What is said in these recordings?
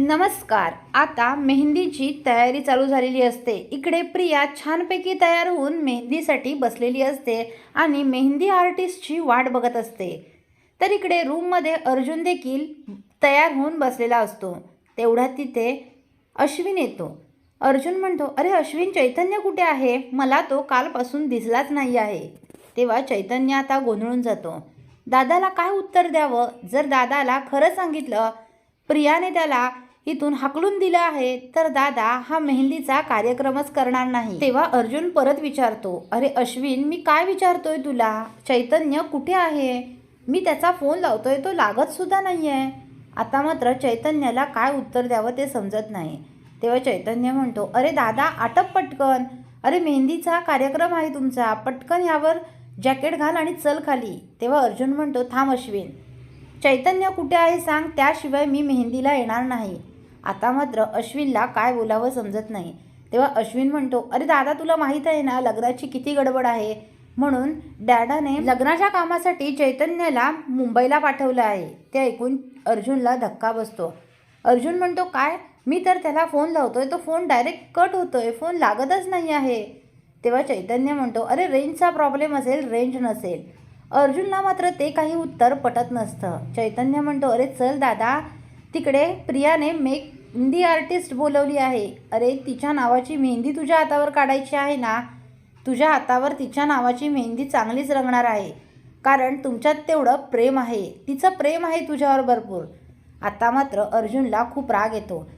नमस्कार. आता मेहंदीची तयारी चालू झालेली असते. इकडे प्रिया छानपैकी तयार होऊन मेहंदीसाठी बसलेली असते आणि मेहंदी आर्टिस्टची वाट बघत असते. तर इकडे रूममध्ये अर्जुन देखील तयार होऊन बसलेला असतो. तेवढ्यात तिथे अश्विन येतो. अर्जुन म्हणतो अरे अश्विन चैतन्य कुठे आहे? मला तो कालपासून दिसलाच नाही आहे. तेव्हा चैतन्य आता गोंधळून जातो. दादाला काय उत्तर द्यावं? जर दादाला खरं सांगितलं प्रियाने त्याला इथून हाकलून दिलं आहे. तर दादा हा मेहंदीचा कार्यक्रमच करणार नाही. तेव्हा अर्जुन परत विचारतो अरे अश्विन मी काय विचारतोय तुला? चैतन्य कुठे आहे? मी त्याचा फोन लावतोय तो लागत सुद्धा नाही आहे आता मात्र चैतन्याला काय उत्तर द्यावं ते समजत नाही. तेव्हा चैतन्य म्हणतो अरे दादा आटप पटकन. अरे मेहंदीचा कार्यक्रम आहे तुमचा. पटकन यावर जॅकेट घाल आणि चल खाली. तेव्हा अर्जुन म्हणतो थांब अश्विन. चैतन्य कुठे आहे सांग. त्याशिवाय मी मेहंदीला येणार नाही. आता मात्र अश्विनला काय बोलावं समजत नाही. तेव्हा अश्विन म्हणतो अरे दादा तुला माहीत आहे ना लग्नाची किती गडबड आहे? म्हणून डॅडाने लग्नाच्या कामासाठी चैतन्याला मुंबईला पाठवलं आहे. ते ऐकून अर्जुनला धक्का बसतो. अर्जुन म्हणतो काय? मी तर त्याला फोन लावतोय तो फोन डायरेक्ट कट होतोय फोन लागतच नाही आहे. तेव्हा चैतन्य म्हणतो अरे रेंजचा प्रॉब्लेम असेल रेंज नसेल. अर्जुनला मात्र ते काही उत्तर पटत नसतं. चैतन्य म्हणतो अरे चल दादा तिकडे प्रियाने मेक मेहंदी आर्टिस्ट बोलवली आहे. अरे तिच्या नावाची मेहंदी तुझ्या हातावर काढायची आहे ना? तुझ्या हातावर तिच्या नावाची मेहंदी चांगलीच रंगणार आहे. कारण तुमच्यात तेवढं प्रेम आहे. तिचं प्रेम आहे तुझ्यावर भरपूर. आता मात्र अर्जुनला खूप राग येतो.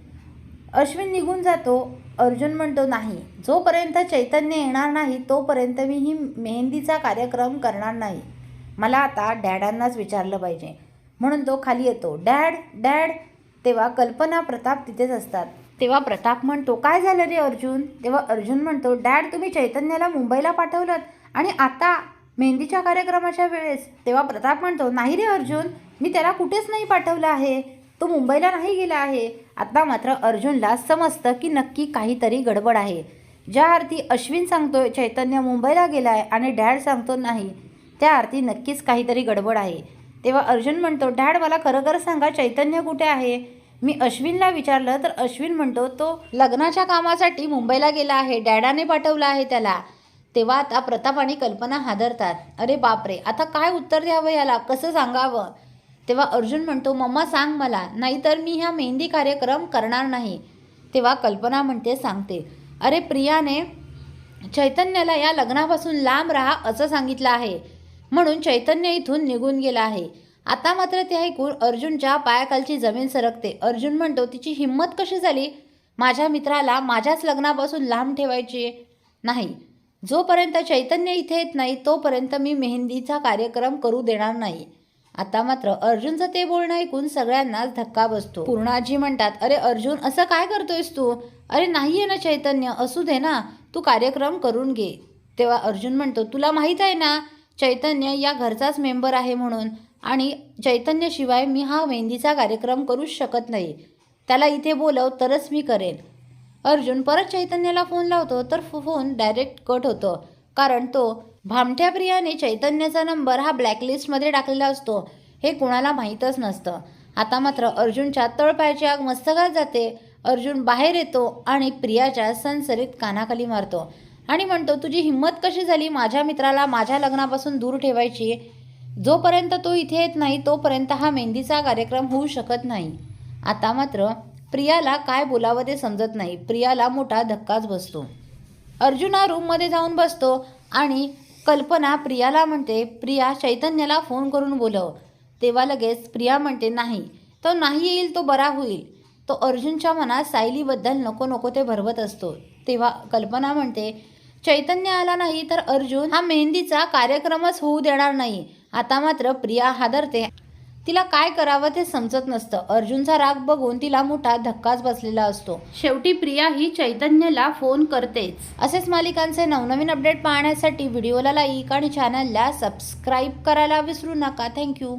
अश्विन निघून जातो. अर्जुन म्हणतो नाही जोपर्यंत चैतन्य येणार नाही तोपर्यंत मी ही मेहंदीचा कार्यक्रम करणार नाही. मला आता डॅडांनाच विचारलं पाहिजे. म्हणून तो खाली येतो. डॅड डॅड तेव्हा कल्पना प्रताप तिथेच असतात. तेव्हा प्रताप म्हणतो काय झालं रे अर्जुन? तेव्हा अर्जुन म्हणतो डॅड तुम्ही चैतन्याला मुंबईला पाठवलं आणि आता मेहंदीच्या कार्यक्रमाच्या वेळेस. तेव्हा प्रताप म्हणतो नाही रे अर्जुन मी त्याला कुठेच नाही पाठवलं आहे. तो मुंबईला नाही गेला आहे. आता मात्र अर्जुनला समजतं की नक्की काहीतरी गडबड आहे. ज्या अर्थी अश्विन सांगतोय चैतन्य मुंबईला गेला आहे आणि डॅड सांगतो नाही त्या अर्थी नक्कीच काहीतरी गडबड आहे. तेव्हा अर्जुन म्हणतो डॅड मला खरं खरं सांगा चैतन्य कुठे आहे? मी अश्विनला विचारलं तर अश्विन म्हणतो तो लग्नाच्या कामासाठी मुंबईला गेला आहे डॅडाने पाठवलं आहे त्याला. तेव्हा आता प्रताप आणि कल्पना हादरतात. अरे बापरे आता काय उत्तर द्यावं याला? कसं सांगावं? तेव्हा अर्जुन म्हणतो मम्मा सांग मला नाहीतर मी ह्या मेहंदी कार्यक्रम करणार नाही. तेव्हा कल्पना म्हणते सांगते. अरे प्रियाने चैतन्याला या लग्नापासून लांब राहा असं सांगितलं आहे. म्हणून चैतन्य इथून निघून गेला आहे. आता मात्र ते ऐकून अर्जुनच्या पायाखालची जमीन सरकते. अर्जुन म्हणतो तिची हिंमत कशी झाली? माझ्या मित्राला माझ्याच लग्नापासून लांब ठेवायची नाही. जोपर्यंत चैतन्य इथे येत नाही तोपर्यंत मी मेहंदीचा कार्यक्रम करू देणार नाही. आता मात्र अर्जुनचं ते बोलणं ऐकून सगळ्यांनाच धक्का बसतो. पूर्णाजी म्हणतात अरे अर्जुन असं काय करतोयस तू? अरे नाही आहे ना चैतन्य असू दे ना. तू कार्यक्रम करून घे. तेव्हा अर्जुन म्हणतो तुला माहीत आहे ना चैतन्य या घरचाच मेंबर आहे म्हणून. आणि चैतन्यशिवाय मी हा मेहंदीचा कार्यक्रम करूच शकत नाही. त्याला इथे बोलव तरच मी करेन. अर्जुन परत चैतन्याला फोन लावतो तर फोन डायरेक्ट कट होतो. कारण तो भामट्या प्रियाने चैतन्याचा नंबर हा ब्लॅकलिस्टमध्ये टाकलेला असतो. हे कुणाला माहीतच नसतं. आता मात्र अर्जुनच्या तळपायाची आग मस्तकात जाते. अर्जुन बाहेर येतो आणि प्रियाच्या सनसरीत कानाखाली मारतो. आणि म्हणतो तुझी हिंमत कशी झाली? माझ्या मित्राला माझ्या लग्नापासून दूर ठेवायची? जोपर्यंत तो इथे येत नाही तोपर्यंत हा मेहंदीचा कार्यक्रम होऊ शकत नाही. आता मात्र प्रियाला काय बोलावं ते समजत नाही. प्रियाला मोठा धक्काच बसतो. अर्जुन हा रूममध्ये जाऊन बसतो आणि कल्पना प्रियाला म्हणते प्रिया चैतन्याला फोन करून बोलव. तेव्हा लगेच प्रिया म्हणते नाही. तो नाही येईल तो बरा होईल. तो अर्जुनच्या मनात सायलीबद्दल नको नको ते भरवत असतो. तेव्हा कल्पना म्हणते चैतन्य आला नाही तर अर्जुन हा मेहंदीचा कार्यक्रमच होऊ देणार नाही. आता मात्र प्रिया हादरते. तिला काय करावं ते समजत नसतं. अर्जुनचा राग बघून तिला मोठा धक्काच बसलेला असतो. शेवटी प्रिया ही चैतन्यला फोन करतेच. असेच मालिकांचे नवनवीन अपडेट पाहण्यासाठी व्हिडिओला लाईक आणि चॅनलला सबस्क्राईब करायला विसरू नका. थँक्यू